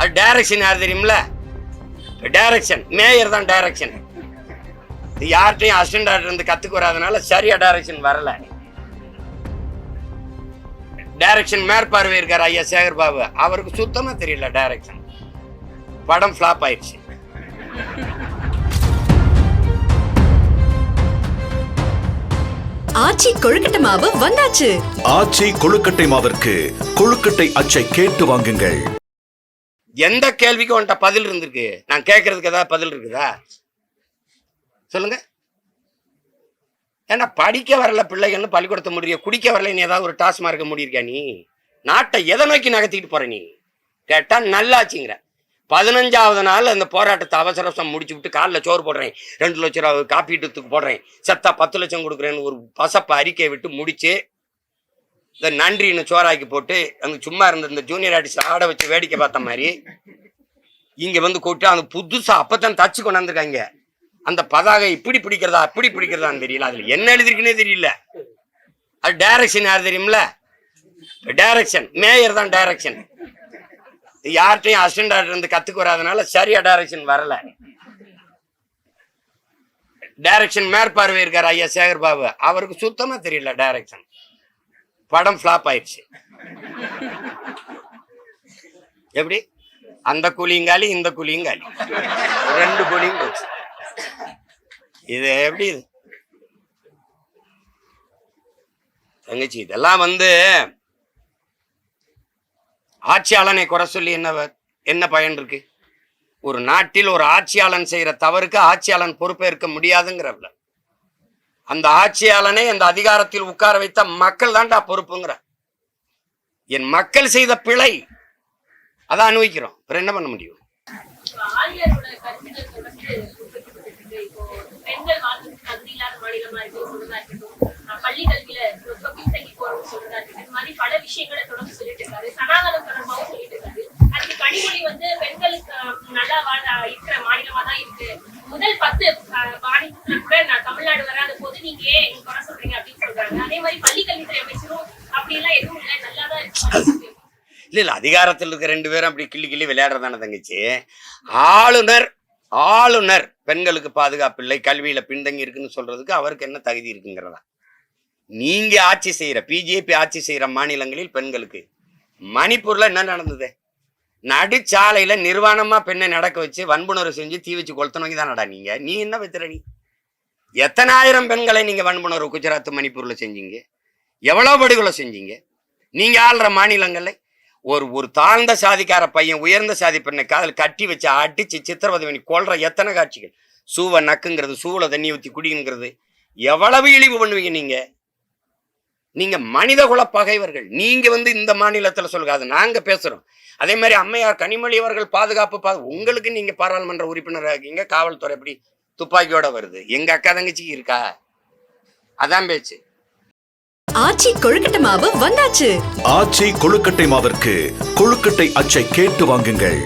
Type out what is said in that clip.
அது டைரக்ஷன் யார் தெரியுமில டைரக்ஷன் மேயர் தான் டைரக்ஷன் இது யார்கிட்டையும் அசிஸ்டன்ட் டாக்டர் இருந்து கத்துக்கு வராதனால சரியா டைரக்ஷன் வரல. டைரக்ஷன் மேற்பார்வை இருக்கார் ஐயா சேகர் பாபு. அவருக்கு சுத்தமா தெரியல டைரக்ஷன் படம் ஃபிளாப் ஆயிடுச்சு. ஆச்சி கொழுக்கட்டை மாவு வந்தாச்சு. ஆச்சி கொழுக்கட்டை மாவிற்கு கொழுக்கட்டை அச்சை கேட்டு வாங்குங்கள். எந்த கேள்விக்கும் உன்கிட்ட பதில் இருந்திருக்கு? நான் கேட்கறதுக்கு ஏதாவது பதில் இருக்குதா? சொல்லுங்க. ஏன்னா படிக்க வரல பிள்ளைகள்னு பள்ளிக்கூடத்தை முடிய குடிக்க வரல நீ ஏதாவது ஒரு டாஸ்மார்க்க முடியிருக்கா நீ? நாட்டை எதை நோக்கி நகர்த்திட்டு போற நீ? கேட்டா நல்லாச்சுங்கிற. பதினஞ்சாவது நாள் அந்த போராட்டத்தை அவசரவசம் முடிச்சு விட்டு காலில் சோறு போடுறேன். ரெண்டு லட்சம் ரூபா காப்பீட்டுக்கு போடுறேன். செத்தா பத்து லட்சம் கொடுக்குறேன்னு ஒரு பசப்பை அறிக்கையை விட்டு முடிச்சு இந்த நன்றின்னு சோறாக்கி போட்டு அங்கே சும்மா இருந்த இந்த ஜூனியர் ஆர்டிஸ்ட் ஆட வச்சு வேடிக்கை பார்த்த மாதிரி இங்கே வந்து கூப்பிட்டு அந்த புதுசா அப்பதான் தச்சு கொண்டாந்துருக்காங்க அந்த பதாகை இப்படி பிடிக்கிறதா அப்படி பிடிக்கிறதான்னு தெரியல. அதில் என்ன எழுதிருக்குன்னே தெரியல. அது டைரக்ஷன் யார் தெரியும்ல டைரக்ஷன் மேயர் தான் டைரக்ஷன் யார்கிட்டையும் அசிஸ்டன்ட் ஆர்டர் இருந்து கற்றுக்கு வராதனால சரியா டைரக்ஷன் வரல. டைரக்ஷன் மேற்பார்வை இருக்கார் ஐயா சேகர் பாபு. அவருக்கு சுத்தமாக தெரியல டைரக்ஷன் படம் ஃபிளாப் ஆயிடுச்சு. எப்படி? அந்த கூலிங்காலி இந்த கூலிங்காலி ரெண்டு கூலியும் போச்சு. இது எப்படி இது? தங்கச்சி இதெல்லாம் வந்து ஆட்சியாளனை குறை சொல்லி என்ன என்ன பயன் இருக்கு? ஒரு நாட்டில் ஒரு ஆட்சியாளன் செய்யற தவறுக்கு ஆட்சியாளன் பொறுப்பேற்க முடியாதுங்கிறவள. அந்த ஆட்சியாளனை அந்த அதிகாரத்தில் உட்கார வைத்த மக்கள் தான்டா பொறுப்புங்கிற. என் மக்கள் செய்த பிழை. அதை அனுபவிக்கிறோம். அப்புறம் என்ன பண்ண முடியும்? முதல் பத்து கூட தமிழ்நாடு வராத வந்து நீங்க குறை சொல்றீங்க அப்படின்னு சொல்றாங்க. அதே மாதிரி பள்ளி கல்வித்துறை அமைச்சரும் அப்படி எல்லாம் எதுவும் இல்லை. நல்லாதான் இருக்கு. இல்ல இல்ல அதிகாரத்தில் இருக்க ரெண்டு பேரும் அப்படி கிள்ளி கிள்ளி விளையாடுறதான தங்கச்சி? ஆளுநர் ஆளுநர் பெண்களுக்கு பாதுகாப்பு இல்லை. கல்வியில பின்தங்கி இருக்குன்னு சொல்றதுக்கு அவருக்கு என்ன தகுதி இருக்குங்கிறதா? நீங்க ஆட்சி செய்யற பிஜேபி ஆட்சி செய்யற மாநிலங்களில் பெண்களுக்கு மணிப்பூர்ல என்ன நடந்தது? நடுச்சாலையில நிர்வாணமா பெண்ணை நடக்க வச்சு வன்புணர்வு செஞ்சு தீ வச்சு கொளுத்தனவங்க தானடா நீங்க. நீ என்ன வைத்திர நீ? எத்தனாயிரம் பெண்களை நீங்க வன்புணர்வு குஜராத் மணிப்பூர்ல செஞ்சீங்க? எவ்வளவு படுகொலை செஞ்சீங்க? நீங்க ஆள்ற மாநிலங்கள்ல ஒரு ஒரு தாழ்ந்த சாதிக்கார பையன் உயர்ந்த சாதி பெண்ணை காதல் கட்டி வச்சு அடிச்சு சித்திரவதை பண்ணி எத்தனை காட்சிகள்? சூவை நக்குங்கிறது சூவில் தண்ணி ஊற்றி குடிங்கிறது. எவ்வளவு இழிவு பண்ணுவீங்க நீங்க? நீங்க மனித குல பகைவர்கள் நீங்க வந்து இந்த மாநிலத்துல சொல்லுங்க அது நாங்க பேசுறோம். அதே மாதிரி அம்மையார் கனிமொழி அவர்கள் பாதுகாப்பு பா உங்களுக்கு நீங்க பாராளுமன்ற உறுப்பினராக இருக்கீங்க காவல்துறை எப்படி துப்பாக்கியோட வருது. எங்க அக்கா தங்கச்சிக்கு இருக்கா? அதான் பேச்சு. ஆச்சி கொழுக்கட்டை மாவு வந்தாச்சு. ஆச்சி கொழுக்கட்டை மாவிற்கு கொழுக்கட்டை அச்சை கேட்டு வாங்குங்கள்.